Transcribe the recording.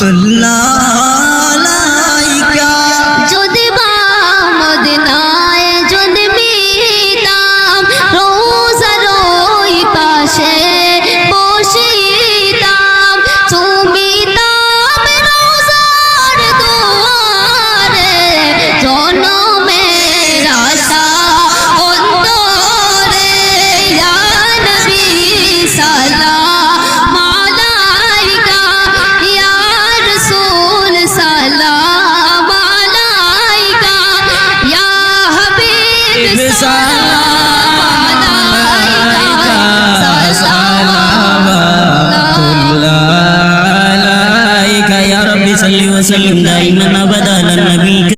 la وسلم دائما ابدا على النبي